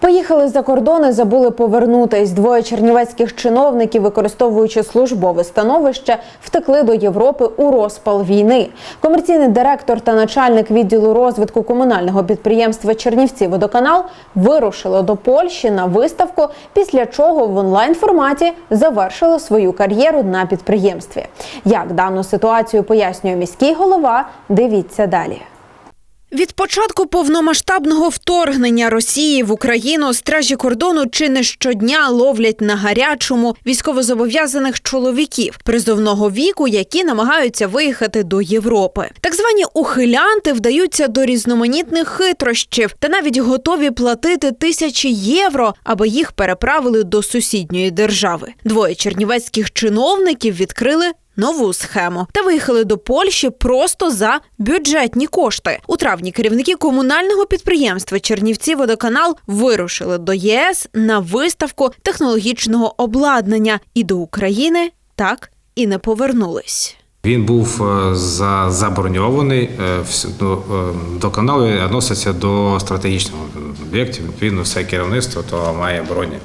Поїхали за кордон і забули повернутись. Двоє чернівецьких чиновників, використовуючи службове становище, втекли до Європи у розпал війни. Комерційний директор та начальник відділу розвитку комунального підприємства Чернівці водоканал вирушили до Польщі на виставку, після чого в онлайн форматі завершили свою кар'єру на підприємстві. Як дану ситуацію пояснює міський голова, дивіться далі. Від початку повномасштабного вторгнення Росії в Україну стражі кордону чи не щодня ловлять на гарячому військовозобов'язаних чоловіків призовного віку, які намагаються виїхати до Європи. Так звані ухилянти вдаються до різноманітних хитрощів та навіть готові платити тисячі євро, аби їх переправили до сусідньої держави. Двоє чернівецьких чиновників відкрили нову схему та виїхали до Польщі просто за бюджетні кошти. У травні керівники комунального підприємства Чернівці водоканал вирушили до єС на виставку технологічного обладнання і до України так і не повернулись. Він був е, за- заброньований е, е, до каналу відноситься до стратегічних об'єктів. Відповідно, все керівництво то має броні.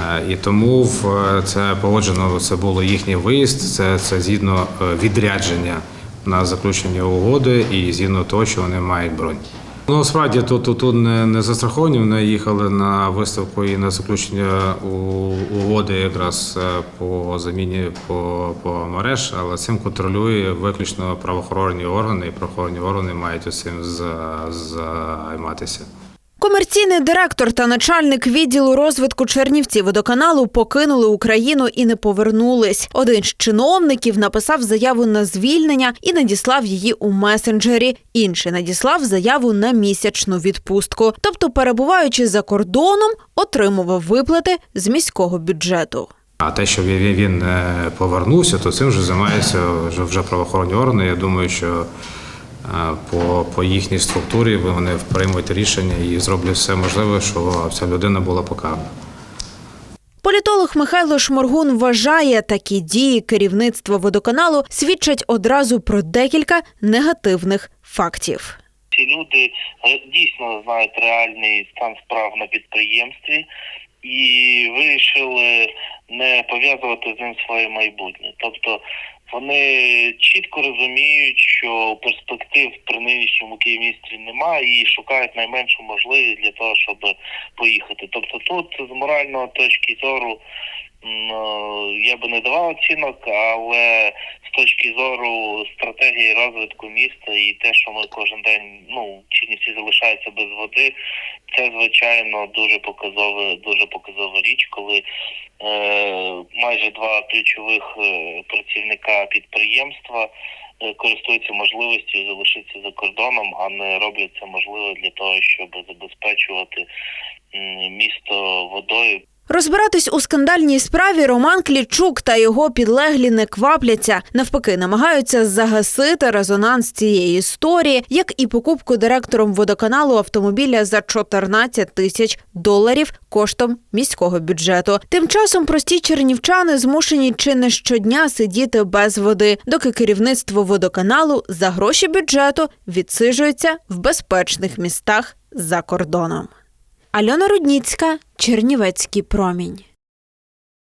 Е, І тому е, це погоджено, це було їхній виїзд, це, це згідно е, відрядження на заключення угоди і згідно того, що вони мають бронь. Ну, справді тут, тут, тут не, не застраховані. Вони їхали на виставку і на заключення угоди якраз по заміні по, по мереж, але цим контролює виключно правоохоронні органи, і правоохоронні органи мають цим за- займатися. Комерційний директор та начальник відділу розвитку Чернівці водоканалу покинули Україну і не повернулись. Один з чиновників написав заяву на звільнення і надіслав її у месенджері. Інший надіслав заяву на місячну відпустку. Тобто, перебуваючи за кордоном, отримував виплати з міського бюджету. А те, що він, він не повернувся, то цим вже займаються вже, правоохоронні органи. Я думаю, що е, по, по їхній структурі вони приймуть рішення і зроблять все можливе, щоб ця людина була покарана. Політолог Михайло Шморгун вважає, такі дії керівництва водоканалу свідчать одразу про декілька негативних фактів. Ці люди е, дійсно знають реальний стан справ на підприємстві і вирішили не пов'язувати з ним своє майбутнє. Тобто вони чітко розуміють, що перспектив при нинішньому керівництві немає і шукають найменшу можливість для того, щоб поїхати. Тобто, тут з моральної точки зору. е, Я би не давав оцінок, але точки зору стратегії розвитку міста і те, що ми кожен день ну Чернівці залишаються без води, це звичайно дуже показове, дуже показова річ, коли е, майже два ключових е, працівника підприємства е, користуються можливістю залишитися за кордоном, а не роблять це можливе для того, щоб забезпечувати місто водою. Розбиратись у скандальній справі Роман Клічук та його підлеглі не квапляться. Навпаки, намагаються загасити резонанс цієї історії, як і покупку директором водоканалу автомобіля за 14 тисяч доларів коштом міського бюджету. Тим часом прості чернівчани змушені чи не щодня сидіти без води, доки керівництво водоканалу за гроші бюджету відсиджується в безпечних містах за кордоном. Альона Рудніцька, Чернівецький промінь.